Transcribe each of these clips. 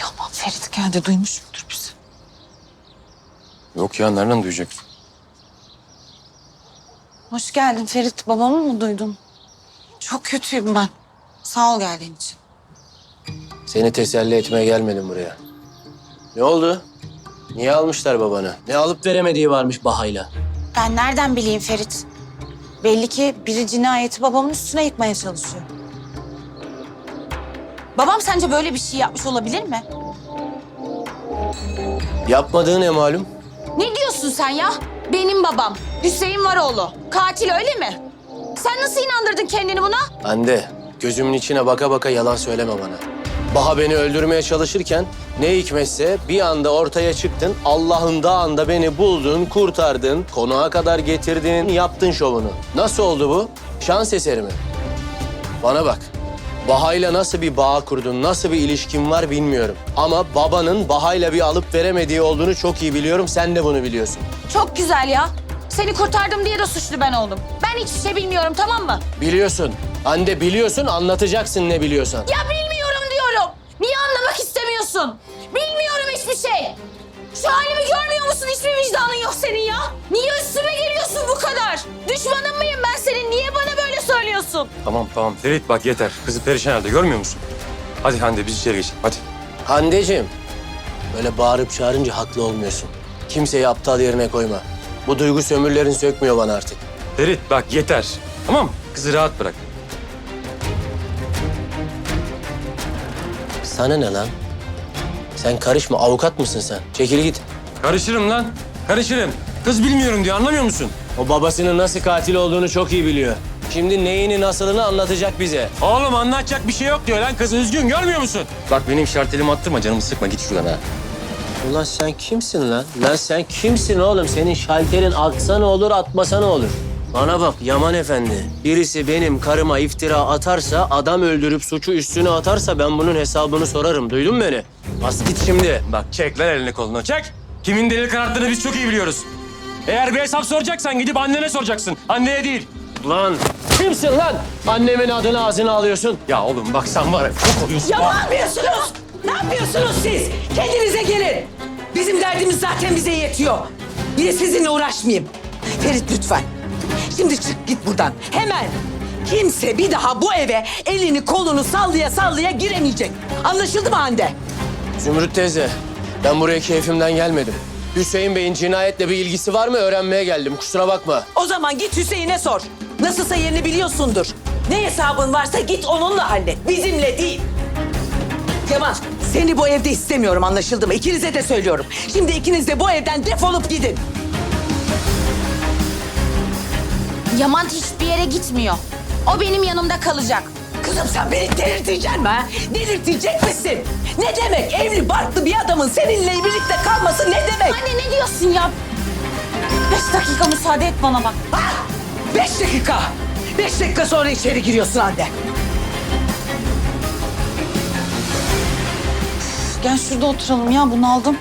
Ya aman Ferit geldi duymuş mudur bizi? Yok ya nereden duyacak? Hoş geldin Ferit. Babamı mı duydun? Çok kötüyüm ben. Sağ ol geldiğin için. Seni teselli etmeye gelmedim buraya. Ne oldu? Niye almışlar babanı? Ne alıp veremediği varmış Baha'yla. Ben nereden bileyim Ferit? Belli ki biri cinayeti babamın üstüne yıkmaya çalışıyor. Babam sence böyle bir şey yapmış olabilir mi? Yapmadığı ne malum? Ne diyorsun sen ya? Benim babam. Hüseyin Varoğlu. Katil öyle mi? Sen nasıl inandırdın kendini buna? Hande, gözümün içine baka baka yalan söyleme bana. Baha beni öldürmeye çalışırken ne hikmetse bir anda ortaya çıktın. Allah'ın dağında beni buldun, kurtardın, konağa kadar getirdin, yaptın şovunu. Nasıl oldu bu? Şans eseri mi? Bana bak. Baha'yla nasıl bir bağ kurdun, nasıl bir ilişkin var bilmiyorum. Ama babanın Baha'yla bir alıp veremediği olduğunu çok iyi biliyorum. Sen de bunu biliyorsun. Çok güzel ya. Seni kurtardım diye de suçlu ben oldum. Ben hiçbir şey bilmiyorum tamam mı? Biliyorsun. Hande biliyorsun, anlatacaksın ne biliyorsan. Ya bilmiyorum diyorum. Niye anlamak istemiyorsun? Bilmiyorum hiçbir şey. Şu halimi görmüyor musun? Hiçbir vicdanın yok senin ya. Niye üstüme geliyorsun bu kadar? Düşmanın mıyım ben senin? Niye bana söylüyorsun? Tamam tamam Ferit bak yeter. Kızı perişan halde görmüyor musun? Hadi Hande biz içeri geçelim hadi. Handeciğim, böyle bağırıp çağırınca haklı olmuyorsun. Kimseyi aptal yerine koyma. Bu duygu sömürlerin sökmüyor bana artık. Ferit bak yeter. Tamam mı? Kızı rahat bırak. Sana ne lan? Sen karışma, avukat mısın sen? Çekil git. Karışırım lan. Karışırım. Kız bilmiyorum diyor anlamıyor musun? O babasının nasıl katil olduğunu çok iyi biliyor. Şimdi neyini nasılını anlatacak bize. Oğlum anlatacak bir şey yok diyor lan kız üzgün görmüyor musun? Bak benim şartelimi attırma canımı sıkma git şuradan ha. Ulan sen kimsin lan? Lan sen kimsin oğlum? Senin şalterin atsa ne olur, atmasa ne olur? Bana bak Yaman Efendi. Birisi benim karıma iftira atarsa, adam öldürüp suçu üstüne atarsa ben bunun hesabını sorarım. Duydun mu beni? Bas git şimdi. Bak çek lan elini kolunu çek. Kimin delil kararttığını biz çok iyi biliyoruz. Eğer bir hesap soracaksan gidip annene soracaksın. Anneye değil. Lan kimsin lan? Annemin adını ağzına alıyorsun. Ya oğlum bak sen var ya çok oluyorsun. Ya ne yapıyorsunuz? Ne yapıyorsunuz siz? Kendinize gelin. Bizim derdimiz zaten bize yetiyor. Bir de sizinle uğraşmayayım. Ferit lütfen. Şimdi çık git buradan. Hemen. Kimse bir daha bu eve elini kolunu sallaya sallaya giremeyecek. Anlaşıldı mı Hande? Zümrüt teyze, ben buraya keyfimden gelmedim. Hüseyin Bey'in cinayetle bir ilgisi var mı öğrenmeye geldim. Kusura bakma. O zaman git Hüseyin'e sor. Nasılsa yerini biliyorsundur. Ne hesabın varsa git onunla hallet. Bizimle değil. Yaman seni bu evde istemiyorum anlaşıldı mı? İkinize de söylüyorum. Şimdi ikiniz de bu evden defolup gidin. Yaman hiçbir yere gitmiyor. O benim yanımda kalacak. Kızım sen beni delirteceksin mi ha? Delirtecek misin? Ne demek evli barklı bir adamın seninle birlikte kalması ne demek? Anne ne diyorsun ya? Beş dakika müsaade et bana bak. Ha? Beş dakika. Beş dakika sonra içeri giriyorsun anne. Gel şurada oturalım ya bunu aldım.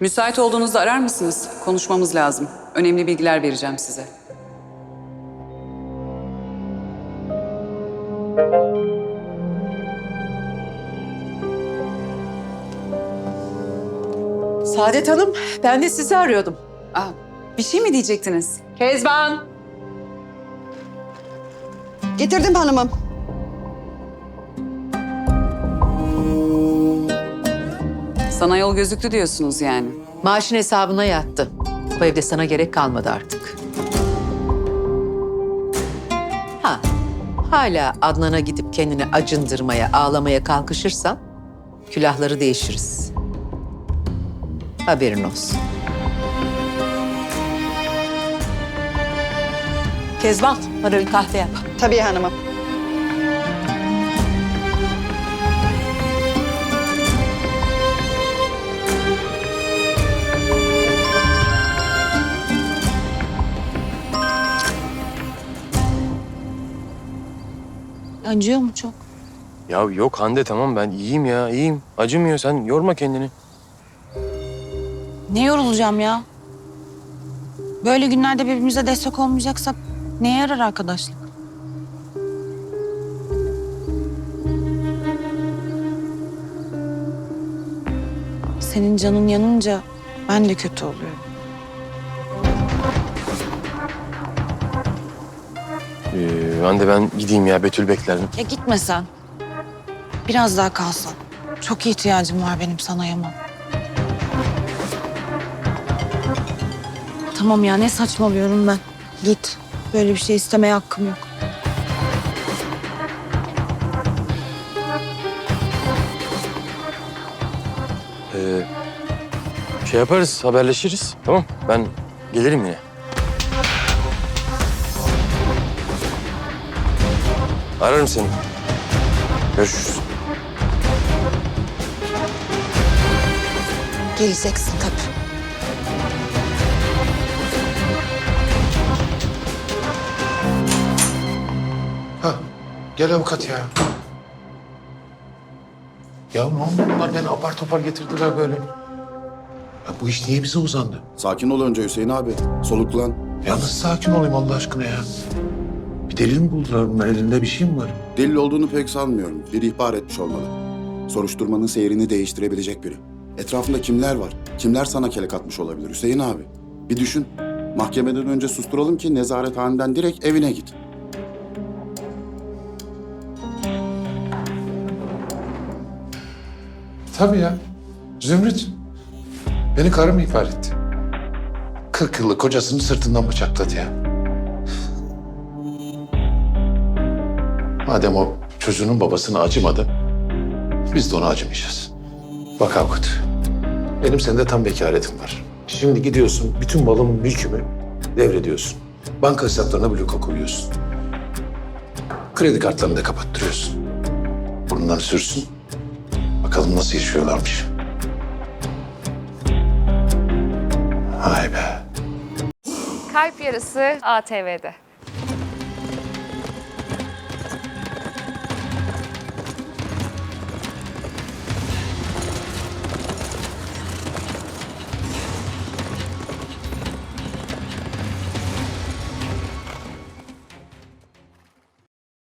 Müsait olduğunuzda arar mısınız? Konuşmamız lazım. Önemli bilgiler vereceğim size. Saadet Hanım, ben de sizi arıyordum. Aa, bir şey mi diyecektiniz? Kezban! Getirdim hanımım. Sana yol gözüktü diyorsunuz yani. Maaşın hesabına yattı. Bu evde sana gerek kalmadı artık. Ha, hala Adnan'a gidip kendini acındırmaya, ağlamaya kalkışırsan külahları değişiriz. Haberin olsun. Kezban, bana bir kahve yap. Tabii hanımım. Acıyor mu çok? Ya yok Hande tamam ben iyiyim ya iyiyim. Acımıyor sen yorma kendini. Ne yorulacağım ya? Böyle günlerde birbirimize destek olmayacaksak neye yarar arkadaşlık? Senin canın yanınca ben de kötü oluyorum. Ee, ben de ben gideyim ya Betül bekler. Ya gitme sen. Biraz daha kalsan. Çok ihtiyacım var benim sana Yaman. Tamam ya ne saçmalıyorum ben. Git. Böyle bir şey istemeye hakkım yok. Ee, şey yaparız, haberleşiriz. Tamam, ben gelirim yine. Ararım seni. Görüşürüz. Geleceksin tabii. Gel avukat ya. Ya ne oldu bunlar beni apar topar getirdiler böyle. Ya bu iş niye bize uzandı? Sakin ol önce Hüseyin abi. Soluklan. Ya nasıl sakin olayım Allah aşkına ya? Bir delil mi buldular bunlar? Elinde bir şey mi var? Delil olduğunu pek sanmıyorum. Bir ihbar etmiş olmalı. Soruşturmanın seyrini değiştirebilecek biri. Etrafında kimler var? Kimler sana kelek atmış olabilir Hüseyin abi? Bir düşün. Mahkemeden önce susturalım ki nezarethaneden direkt evine git. Tabii ya. Zümrüt. Beni karım ihbar etti. 40 yıllık kocasını sırtından bıçakladı ya. Madem o çocuğunun babasına acımadı, biz de ona acımayacağız. Bak avukat, benim sende tam vekaletim var. Şimdi gidiyorsun, bütün malımı, mülkümü devrediyorsun. Banka hesaplarına bloka koyuyorsun. Kredi kartlarını da kapattırıyorsun. Bundan sürsün, Bakalım nasıl yaşıyorlarmış. Vay be. Kalp Yarısı ATV'de.